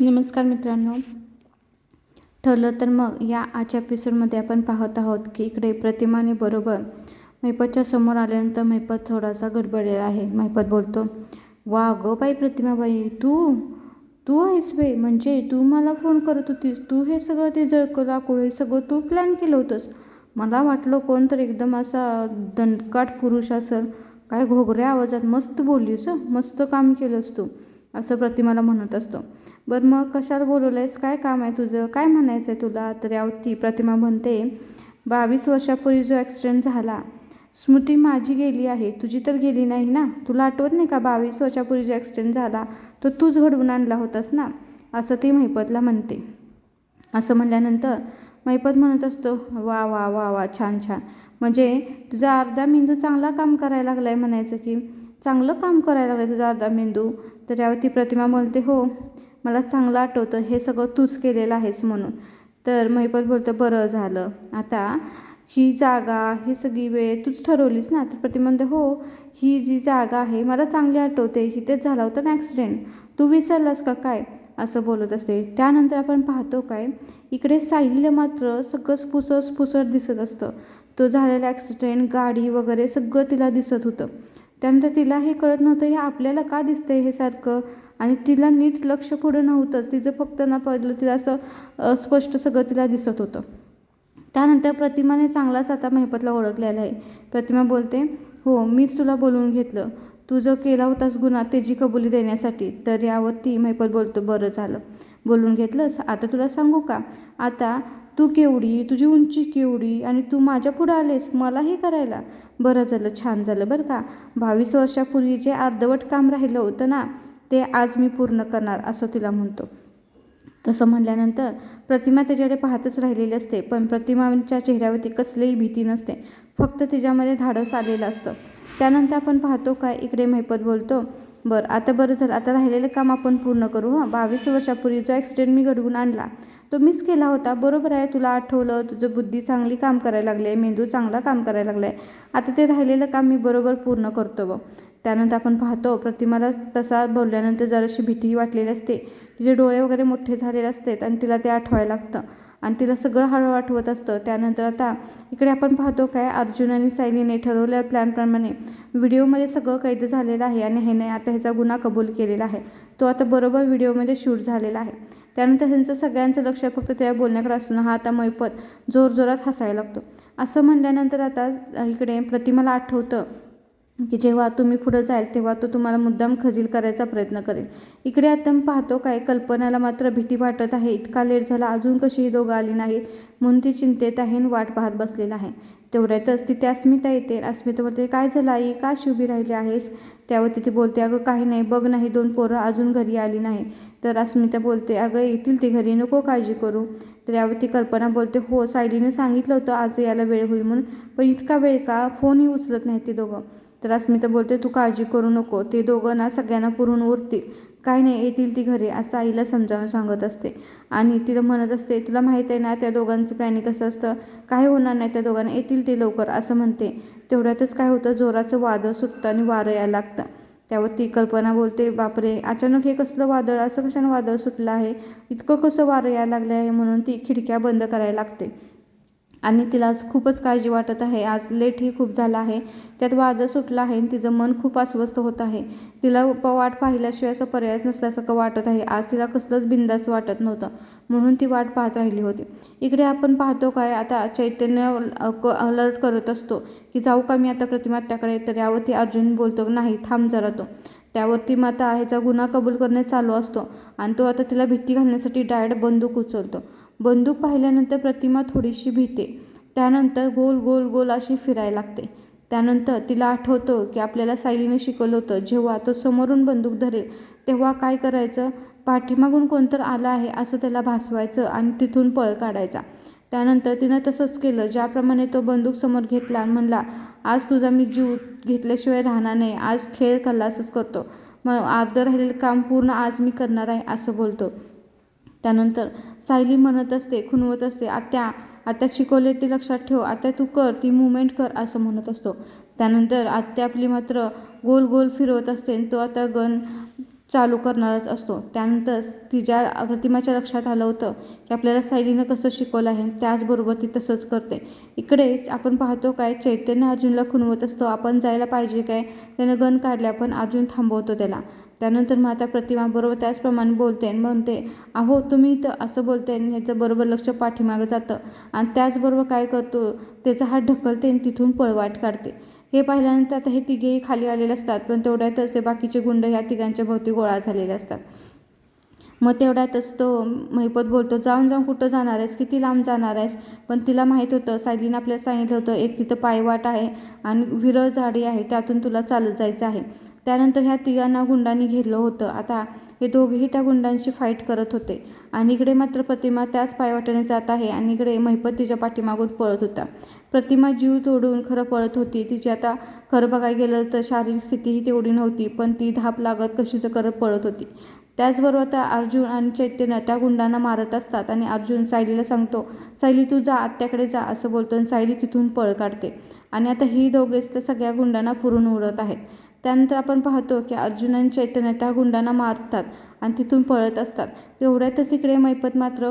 नमस्कार मित्रांनो. ठरलं तर मग या आजच्या एपिसोडमध्ये आपण पाहत आहोत की इकडे प्रतिमाने बरोबर मैपतच्या समोर आल्यानंतर मैपत थोडासा गडबडलेला आहे. मैपत बोलतो वा गो बाई प्रतिमाबाई तू तू आहेस बाई. म्हणजे तू मला फोन करत होतीस. तू हे सगळं ते जळकला लाकूड हे सगळं तू प्लॅन केलं होतंस. मला वाटलं कोण तर एकदम असा दणकाट पुरुष असेल. काय घोगऱ्या आवाजात मस्त बोललीस मस्त काम केलंस तू. असं प्रतिमाला म्हणत असतो. बरं मग कशाला बोलवलं आहेस काय काम आहे तुझं? काय म्हणायचं आहे तुला? तर यावरती प्रतिमा म्हणते बावीस वर्षापूर्वी जो ॲक्सिडेंट झाला स्मृती माझी गेली आहे. तुझी तर गेली नाही ना? तुला आठवत नाही का बावीस वर्षापूर्वी जो ॲक्सिडेंट झाला तो तूच घडवून आणला होतास ना? असं ती महिपतला म्हणते. असं म्हणल्यानंतर महिपत म्हणत असतो वा वा वा वा छान छान. म्हणजे तुझा अर्धा मेंदू चांगला काम करायला लागला आहे म्हणायचं की? चांगलं काम करायला लागलं तुझा अर्धा मेंदू? तर यावर ती प्रतिमा बोलते हो मला चांगलं आठवतं हे सगळं तूच केलेलं आहेस म्हणून. तर महिपत बोलतं बरं झालं. आता ही जागा ही सगळी वेळ तूच ठरवलीस ना? तर प्रतिमा म्हणते हो ही जी जागा आहे मला चांगली आठवते. इथेच झाला होता ना ॲक्सिडेंट तू विसरलास का काय? असं बोलत असते. त्यानंतर आपण पाहतो काय इकडे सायलीला मात्र सगळंच पुसस पुसट दिसत असतं. तो झालेला ॲक्सिडेंट गाडी वगैरे सगळं तिला दिसत होतं. त्यानंतर तिला हे कळत नव्हतं हे आपल्याला का दिसतं आहे हे सारखं? आणि तिला नीट लक्ष पुढं नव्हतंच. तिचं फक्त ना पडलं तिला असं अस्पष्ट सगळं तिला दिसत होतं. त्यानंतर प्रतिमाने चांगलाच आता महिपतला ओळखलेला आहे. प्रतिमा बोलते हो मीच तुला बोलवून घेतलं. तू जो केला होतास गुन्हा त्याची कबुली देण्यासाठी तर यावरती महिपत बोलतो बरं झालं. बोलून घेतलंस? आता तुला सांगू का? आता तू केवढी तुझी उंची केवढी आणि तू माझ्या पुढं आलेस? मला हे करायला? बरं झालं छान झालं बरं का. बावीस वर्षापूर्वी जे अर्धवट काम राहिलं होतं ना ते आज मी पूर्ण करणार असं तिला म्हणतो. तसं म्हणल्यानंतर प्रतिमा त्याच्याकडे पाहतच राहिलेली असते पण प्रतिमाच्या चेहऱ्यावरती कसलीही भीती नसते फक्त तिच्यामध्ये धाडस आलेलं असतं. त्यानंतर आपण पाहतो काय इकडे मैपत बोलतो बरं आता बरं झालं. आता राहिलेलं काम आपण पूर्ण करू हां. बावीस वर्षापूर्वी जो ॲक्सिडेंट मी घडवून आणला तो मीच केला होता. बरोबर आहे तुला आठवलं तुझं बुद्धी चांगली काम करायला लागले मेंदू चांगला काम करायला लागला आहे आता ते राहिलेलं काम मी बरोबर पूर्ण करतो बघ. त्यानंतर आपण पाहतो प्रतिमाला तसा बोलल्यानंतर जराशी भीती वाटलेली असते. तिचे डोळे वगैरे मोठे झालेले असतात आणि तिला ते आठवायला लागतं. आणि तिला सगळं हळू आठवत असतं. त्यानंतर आता इकडे आपण पाहतो काय अर्जुन आणि सायलीने ठरवल्या प्लॅनप्रमाणे व्हिडिओमध्ये सगळं कैद झालेलं आहे आणि ह्याने आता ह्याचा गुन्हा कबूल केलेला आहे. तो आता बरोबर व्हिडिओमध्ये शूट झालेला आहे. त्यानंतर ह्यांचं सगळ्यांचं लक्ष फक्त त्या बोलण्याकडे असून हा आता मैपत जोरजोरात हसायला लागतो. असं म्हणल्यानंतर आता इकडे प्रतिमाला आठवतं की जेव्हा तुम्ही पुढं जाल तेव्हा तो तुम्हाला मुद्दाम खजील करायचा प्रयत्न करेल. इकडे आता पाहतो काय कल्पनाला मात्र भीती वाटत आहे. इतका लेट झाला अजून कशीही दोघं आली नाहीत. म्हणून ती चिंतेत आहे आणि वाट पाहत बसलेला आहे. तेवढ्यातच तिथे अस्मिता येते. अस्मिता बोलते काय झालं आई? का उभी राहिली आहेस? त्यावर तिथे बोलते अगं काही नाही. बघ नाही दोन पोरं अजून घरी आली नाही. तर अस्मिता बोलते अगं येतील ती घरी. नको काळजी करू. तर यावर ती कल्पना बोलते हो सायलीने सांगितलं होतं आज यायला वेळ होईल म्हणून. पण इतका वेळ का? फोनही उचलत नाही ती दोघं. तर अस्मिता बोलते तू काळजी करू नको. ते दोघं ना सगळ्यांना पुरून उरतील. काही नाही येतील ती घरी असं आईला समजावून सांगत असते. आणि तिला म्हणत असते तुला माहीत आहे ना त्या दोघांचं प्लॅनिंग कसं असतं? काय होणार नाही त्या दोघांना. येतील ते लवकर असं म्हणते. तेवढ्यातच काय होतं जोराचं वादळ सुटतं आणि वारं यायला लागतं. त्यावर ती कल्पना बोलते बापरे अचानक हे कसलं वादळ? असं कशानं वादळ सुटलं आहे? इतकं कसं वारं यायला लागलं आहे? म्हणून ती खिडक्या बंद करायला लागते. आणि तिला आज खूपच काळजी वाटत आहे. आज लेटही खूप झाला आहे. त्यात वादळ सुटलं आहे आणि तिचं मन खूप अस्वस्थ होत आहे. तिला प वाट पाहिल्याशिवाय असा पर्यायच नसल्यासारखं वाटत आहे. आज तिला कसलंच बिंदास वाटत नव्हतं. म्हणून ती वाट पाहत राहिली होती. इकडे आपण पाहतो काय आता चैतन्य अलर्ट करत असतो की जाऊ का मी आता प्रतिमा त्याकडे? तर यावरती अर्जुन बोलतो नाही थांब जरा तो. त्यावरती माता ह्याचा गुन्हा कबूल करणे चालू असतो आणि तो आता तिला भीती घालण्यासाठी डायरेक्ट बंदूक उचलतो. बंदूक पाहिल्यानंतर प्रतिमा थोडीशी भीते. त्यानंतर गोल गोल गोल अशी फिरायला लागते. त्यानंतर तिला आठवतं की आपल्याला सायलीने शिकवलं होतं जेव्हा तो समोरून बंदूक धरेल तेव्हा काय करायचं? पाठीमागून कोणतर आलं आहे असं त्याला भासवायचं आणि तिथून पळ काढायचा. त्यानंतर तिनं तसंच केलं ज्याप्रमाणे तो बंदूक समोर घेतला आणि म्हणला आज तुझा मी जीव घेतल्याशिवाय राहणार नाही. आज खेळ कल्लासच करतो. मग अर्धं राहिलेलं काम पूर्ण आज मी करणार आहे असं बोलतो. त्यानंतर सायली म्हणत असते खुणवत असते आत्या आत्या शिकवले ते लक्षात ठेव आत्या तू कर ती मुवमेंट कर असं म्हणत असतो. त्यानंतर आत्या आपली मात्र गोल गोल फिरवत असते आणि तो आता गन चालू करणारच असतो. त्यानंतर तिच्या प्रतिमाच्या लक्षात आलं होतं की आपल्याला सायलीनं कसं शिकवलं आहे त्याचबरोबर ती तसंच करते. इकडे आपण पाहतो काय चैतन्य अर्जुनला खुणवत असतो आपण जायला पाहिजे काय? त्यानं गन काढल्या पण अर्जुन थांबवतो त्याला. त्यानंतर मग आता प्रतिमा बरोबर त्याचप्रमाणे बोलते आणि म्हणते अहो तुम्ही तर असं बोलते आणि ह्याचं बरोबर लक्ष पाठीमागं जातं आणि त्याचबरोबर काय करतो त्याचा हात ढकलते आणि तिथून पळवाट काढते. हे पाहिल्यानंतर आता हे तिघेही खाली आलेले असतात पण तेवढ्यातच ते बाकीचे गुंड ह्या तिघांच्या भोवती गोळा झालेले असतात. मग तेवढ्यातच तो महिपत बोलतो जाऊन जाऊन कुठं जाणार आहेस? किती लांब जाणार आहेस? पण तिला माहीत होतं सायलीनं आपल्याला सांगितलं होतं एक तिथं पायवाट आहे आणि विरळ झाडी आहे त्यातून तुला चालत जायचं आहे. त्यानंतर ह्या तिघांना गुंडांनी घेतलं होतं. आता हे दोघेही त्या गुंडांशी फाईट करत होते. आणि इकडे मात्र प्रतिमा त्याच पायवाटेने जात आहे आणि इकडे महिपत तिच्या पाठीमागून पळत होता. प्रतिमा जीव तोडून खरं पळत होती. तिची आता खरं बघायला गेलं तर शारीरिक स्थितीही तेवढी नव्हती पण ती धाप लागत कशी तर करत पळत होती. त्याचबरोबर आता अर्जुन आणि चैतन्य त्या गुंडांना मारत असतात आणि अर्जुन सायलीला सांगतो सायली तू जा आत्याकडे जा असं बोलतो आणि सायली तिथून पळ काढते. आणि आता ही दोघेच त्या सगळ्या गुंडांना पुरून उडत आहेत. त्यानंतर आपण पाहतो की अर्जुन आणि चैतन्य त्या गुंडांना मारतात आणि तिथून पळत असतात. तेवढ्यातच इकडे मैपत मात्र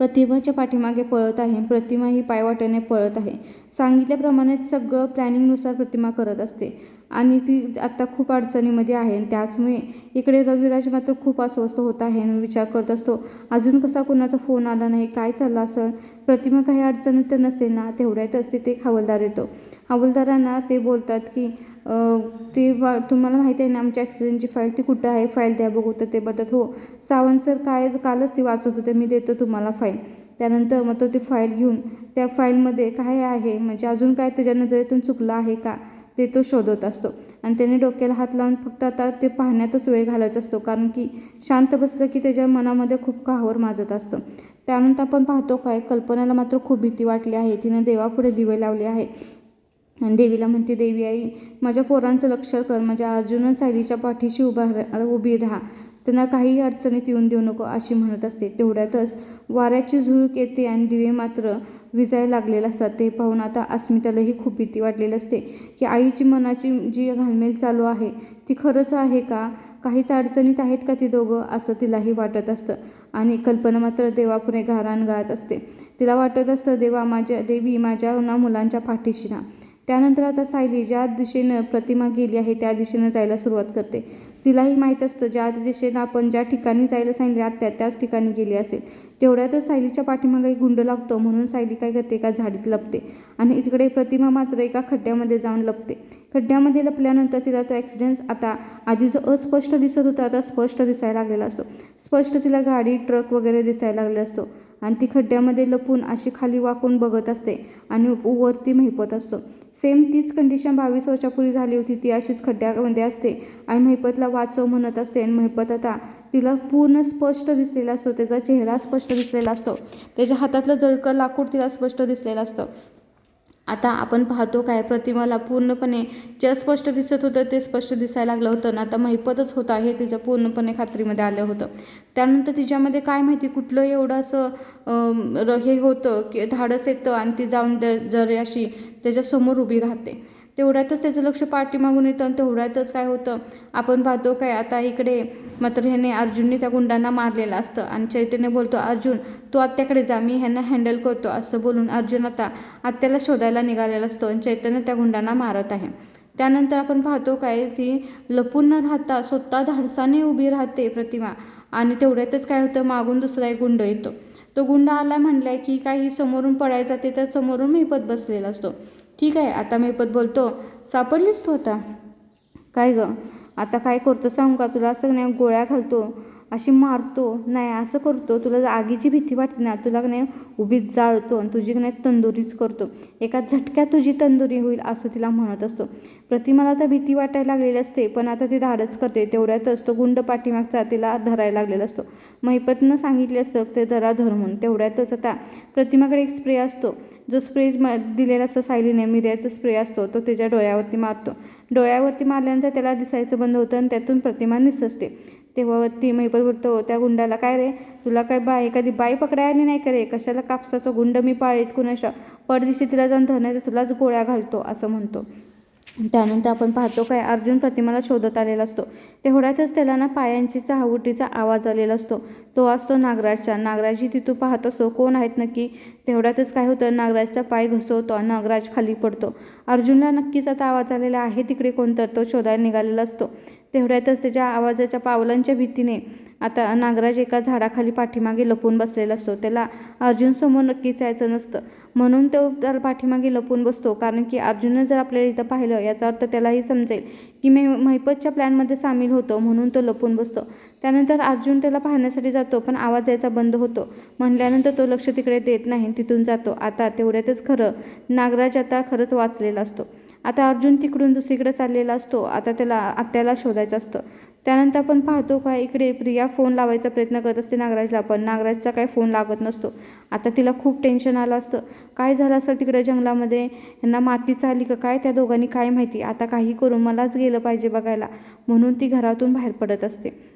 प्रतिभाच्या पाठीमागे पळत आहे. प्रतिमा ही पायवाट्याने पळत आहे. सांगितल्याप्रमाणे सगळं प्लॅनिंगनुसार प्रतिमा करत असते. आणि ती आत्ता खूप अडचणीमध्ये आहे आणि त्याचमुळे इकडे रविराज मात्र खूप अस्वस्थ होत आहे आणि विचार करत असतो अजून कसा कोणाचा फोन आला नाही? काय चाललं असं प्रतिमा काही अडचणीत तर नसेल ना? तेवढ्यातच तिथे एक हवलदार येतो. हवलदारांना ते बोलतात की ते तुम्हाला माहिती आहे ना आमच्या ॲक्सिडेंटची फाईल ती कुठं आहे? फाईल द्या बघू तर ते बदत हो सावंत सर काय कालच ती वाचत होते. मी देतो तुम्हाला फाईल त्यानंतर मग तो ती फाईल घेऊन त्या फाईलमध्ये काय आहे? म्हणजे अजून काय त्याच्या नजरेतून चुकलं आहे का? ते तो शोधत असतो. आणि त्याने डोक्याला हात लावून फक्त आता ते पाहण्यातच वेळ घालायचा असतो. कारण की शांत बसलं की त्याच्या मनामध्ये खूप काहवर माजत असतं. त्यानंतर आपण पाहतो काय? कल्पनाला मात्र खूप भीती वाटली आहे. तिनं देवापुढे दिवे लावले आहे. देवीला म्हणते देवी आई माझ्या पोरांचं लक्ष कर माझ्या अर्जुन सायलीच्या पाठीशी उभा रा उभी राहा. त्यांना काही अडचणीत येऊन देऊ नको अशी म्हणत असते. तेवढ्यातच वाऱ्याची झुळूक येते आणि दिवे मात्र विजायला लागलेले असतात. ते पाहून आता अस्मितालाही खूप भीती वाटलेली असते की आईची मनाची जी घालमेल चालू आहे ती खरंच आहे का? काहीच अडचणीत आहेत का ती दोघं? असं तिलाही वाटत असतं. आणि कल्पना मात्र देवापुढे घारान गात असते. तिला वाटत असतं देवा माझ्या देवी माझ्या ना मुलांच्या पाठीशी ना त्यानंतर आता सायली ज्या दिशेनं प्रतिमा गेली आहे त्या दिशेनं जायला सुरुवात करते. तिलाही माहीत असतं ज्या दिशेनं आपण ज्या ठिकाणी जायला सांगितले आत्या त्याच ठिकाणी गेली असेल. तेवढ्यातच सायलीच्या पाठीमागे एक गुंड लागतो म्हणून सायली काय करते एका झाडीत लपते आणि तिकडे प्रतिमा मात्र एका खड्ड्यामध्ये जाऊन लपते. खड्ड्यामध्ये लपल्यानंतर तिला तो ॲक्सिडेंट आता आधी जो अस्पष्ट दिसत होता आता स्पष्ट दिसायला लागलेला असतो. स्पष्ट तिला गाडी ट्रक वगैरे दिसायला लागले असतो. आणि ती खड्ड्यामध्ये लपून अशी खाली वाकून बघत असते आणि वरती महिपत असतो. सेम तीच कंडिशन बावीस वर्षापूर्वी झाली होती. ती अशीच खड्ड्यामध्ये असते आणि महिपतला वाचव म्हणत असते आणि महिपत आता तिला पूर्ण स्पष्ट दिसलेला असतो. त्याचा चेहरा स्पष्ट दिसलेला असतो. त्याच्या हातातलं जळकं लाकूड तिला स्पष्ट दिसलेलं असतं. आता आपण पाहतो काय प्रतिमाला पूर्णपणे जे स्पष्ट दिसत होतं ते स्पष्ट दिसायला लागलं होतं. ना आता महिपतच होता हे तिच्या पूर्णपणे खात्रीमध्ये आलं होतं. त्यानंतर तिच्यामध्ये काय माहिती कुठलं एवढं असं हे होतं की धाडस येतं आणि ती जाऊन द जर अशी त्याच्यासमोर उभी राहते. तेवढ्यातच त्याचं लक्ष पाठीमागून येतं आणि तेवढ्यातच काय होतं आपण पाहतो काय आता इकडे मात्र ह्याने अर्जुनने त्या गुंडांना मारलेलं असतं आणि चैतन्य बोलतो अर्जुन तू आत्याकडे जा मी ह्यांना हँडल करतो असं बोलून अर्जुन आता आत्याला शोधायला निघालेला असतो आणि चैतन्य त्या गुंडांना मारत आहे. त्यानंतर आपण पाहतो काय ती लपून न राहता स्वतः धाडसाने उभी राहते प्रतिमा आणि तेवढ्यातच काय होतं मागून दुसरा एक गुंड येतो. तो गुंड आला म्हणलाय की काही समोरून पडायचा ते तर समोरून मेपत बसलेला असतो. ठीक आहे आता मेपत बोलतो. सापडलीस तू आता? काय गं? आता काय करतो सांगू का तुला? असं नाही गोळ्या घालतो अशी मारतो. नाही असं करतो. तुला आगीची भीती वाटते ना तुला नाही उभीच जाळतो आणि तुझी नाही तंदुरीच करतो. एका झटक्यात तुझी तंदुरी होईल असं तिला म्हणत असतो. प्रतिमाला आता भीती वाटायला लागलेली असते पण आता ती धाडच करते. तेवढ्यातच तो गुंड पाठीमागचा तिला धरायला लागलेला असतो. महिपतनं सांगितले असतं ते धरा धर म्हणून. तेवढ्यातच आता प्रतिमाकडे एक स्प्रे असतो. जो स्प्रे म दिलेला असतो सायलीने मिऱ्याचा स्प्रे असतो तो त्याच्या डोळ्यावरती मारतो. डोळ्यावरती मारल्यानंतर त्याला दिसायचं बंद होतं आणि त्यातून प्रतिमा निससते तेव्हा ती महिपत बोलतो त्या गुंडाला काय रे? तुला काय बाय एखादी बाई पकडायला नाही करे कशाला कापसाचा गुंड मी पाळीत कुणाशा पडदिशी तिला जाऊन धरणार तुलाच गोळ्या घालतो असं म्हणतो. त्यानंतर आपण पाहतो काय अर्जुन प्रतिमाला शोधत आलेला असतो. तेवढ्यातच त्याला ना पायांची चहावटीचा आवाज आलेला असतो. तो असतो नागराजच्या नागराजी तिथून पाहत असतो कोण आहेत नक्की? तेवढ्यातच काय होतं नागराजचा पाय घसवतो नागराज खाली पडतो. अर्जुनला नक्कीच आता आवाज आलेला आहे तिकडे कोणतं तो शोधायला निघालेला असतो. तेवढ्यातच त्याच्या आवाजाच्या पावलांच्या भीतीने आता नागराज एका झाडाखाली पाठीमागे लपून बसलेला असतो. त्याला अर्जुनसमोर नक्कीच यायचं नसतं. म्हणून तो त्याला पाठीमागे लपून बसतो. कारण की अर्जुननं जर आपल्याला इथं पाहिलं याचा अर्थ त्यालाही समजेल की मी महिपतच्या प्लॅनमध्ये सामील होतो म्हणून तो लपून बसतो. त्यानंतर अर्जुन त्याला पाहण्यासाठी जातो पण आवाज यायचा बंद होतो. म्हणल्यानंतर तो लक्ष तिकडे देत नाही तिथून जातो. आता तेवढ्यातच खरं नागराज आता खरंच वाचलेला असतो. आता अर्जुन तिकडून दुसरीकडे चाललेला असतो. आता त्याला आत्याला शोधायचं असतं. त्यानंतर आपण पाहतो का इकडे प्रिया फोन लावायचा प्रयत्न करत असते नागराजला पण नागराजचा काही फोन लागत नसतो. आता तिला खूप टेन्शन आलं असतं. काय झालं असं तिकडे जंगलामध्ये? यांना मातीच आली का? काय त्या दोघांनी काय माहिती? आता काही करून मलाच गेलं पाहिजे बघायला. म्हणून ती घरातून बाहेर पडत असते.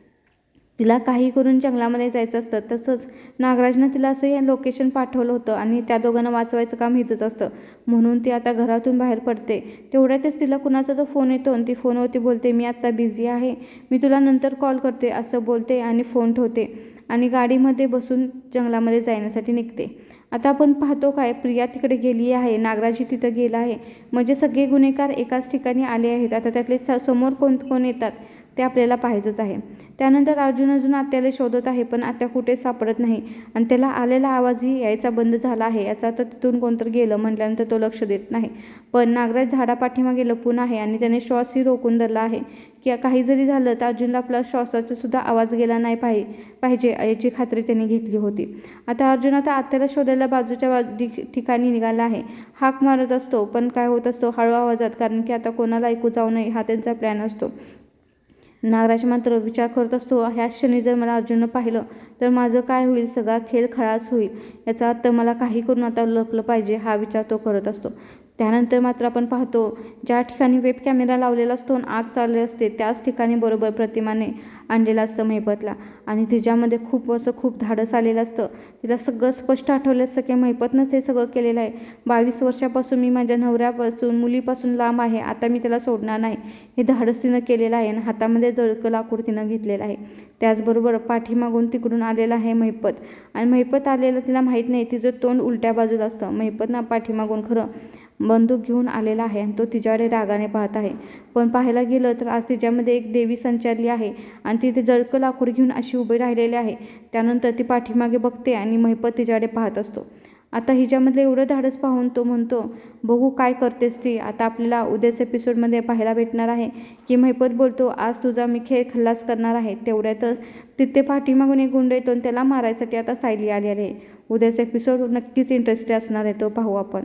तिला काही करून जंगलामध्ये जायचं असतं. तसंच नागराजनं तिला असं हे लोकेशन पाठवलं होतं आणि त्या दोघांना वाचवायचं काम हिचंच असतं. म्हणून ती आता घरातून बाहेर पडते. तेवढ्यातच तिला कुणाचा तो फोन येतो आणि ती फोनवरती बोलते मी आत्ता बिझी आहे. मी तुला नंतर कॉल करते असं बोलते आणि फोन ठेवते आणि गाडीमध्ये बसून जंगलामध्ये जाण्यासाठी निघते. आता आपण पाहतो काय प्रिया तिकडे गेली आहे. नागराजी तिथं गेला आहे. म्हणजे सगळे गुन्हेगार एकाच ठिकाणी आले आहेत. आता त्यातले स समोर कोण कोण येतात? ते आपल्याला पाहायचंच आहे. त्यानंतर अर्जुन अजून आत्याला शोधत आहे पण आत्या कुठे सापडत नाही. आणि त्याला आलेला आवाजही यायचा बंद झाला आहे. याचा तर तिथून कोणतर गेलं म्हटल्यानंतर तो लक्ष देत नाही. पण नागराज झाडापाठीमागे लपून आहे आणि त्याने श्वासही रोखून धरला आहे. की काही जरी झालं तर अर्जुनला आपला श्वासाचा सुद्धा आवाज गेला नाही पाहि पाहिजे याची खात्री त्याने घेतली होती. आता अर्जुन आता आत्याला शोधायला बाजूच्या बा ठिकाणी निघाला आहे. हाक मारत असतो पण काय होत असतो? हळू आवाजात. कारण की आता कोणाला ऐकू जाऊ नये हा त्यांचा प्लॅन असतो. नागराज मात्र विचार करत असतो ह्या क्षणी जर मला अर्जुननं पाहिलं तर माझं काय होईल? सगळा खेळ खळास होईल. याचा अर्थ मला काही करून आता लपलं पाहिजे हा विचार तो करत असतो. त्यानंतर मात्र आपण पाहतो ज्या ठिकाणी वेब कॅमेरा लावलेला असतो आग चालले असते त्याच ठिकाणी बरोबर प्रतिमाने आणलेलं असतं महिपतला. आणि तिच्यामध्ये खूप असं खूप धाडस आलेलं असतं. तिला सगळं स्पष्ट आठवलं असतं की महिपतनंच हे सगळं केलेलं आहे. बावीस वर्षापासून मी माझ्या नवऱ्यापासून मुलीपासून लांब आहे. आता मी त्याला सोडणार नाही. हे धाडस तिनं केलेलं आहे आणि हातामध्ये जळकं लाकूड तिनं घेतलेलं आहे. त्याचबरोबर पाठीमागून तिकडून आलेलं आहे महिपत. आणि महिपत आलेलं तिला माहीत नाही. तिचं तोंड उलट्या बाजूला असतं. महिपत ना पाठीमागून खरं बंदूक घेऊन आलेला आहे आणि तो तिच्याकडे रागाने पाहत आहे. पण पाहायला गेलं तर आज तिच्यामध्ये एक देवी संचारली आहे आणि ती ते जळकं लाकूड घेऊन अशी उभी राहिलेली आहे. त्यानंतर ती पाठीमागे बघते आणि महिपत तिच्याकडे पाहत असतो. आता हिच्यामधलं एवढं धाडस पाहून तो म्हणतो बघू काय करतेस ती? आता आपल्याला उद्याच एपिसोडमध्ये पाहायला भेटणार आहे. की महिपत बोलतो आज तुझा मी खेळ खल्लास करणार आहे. तेवढ्यातच तिथे पाठीमागून एक गुंड येतो आणि त्याला मारायसाठी आता सायली आली आहे. उद्याचा एपिसोड नक्कीच इंटरेस्टेड असणार आहे तो पाहू आपण.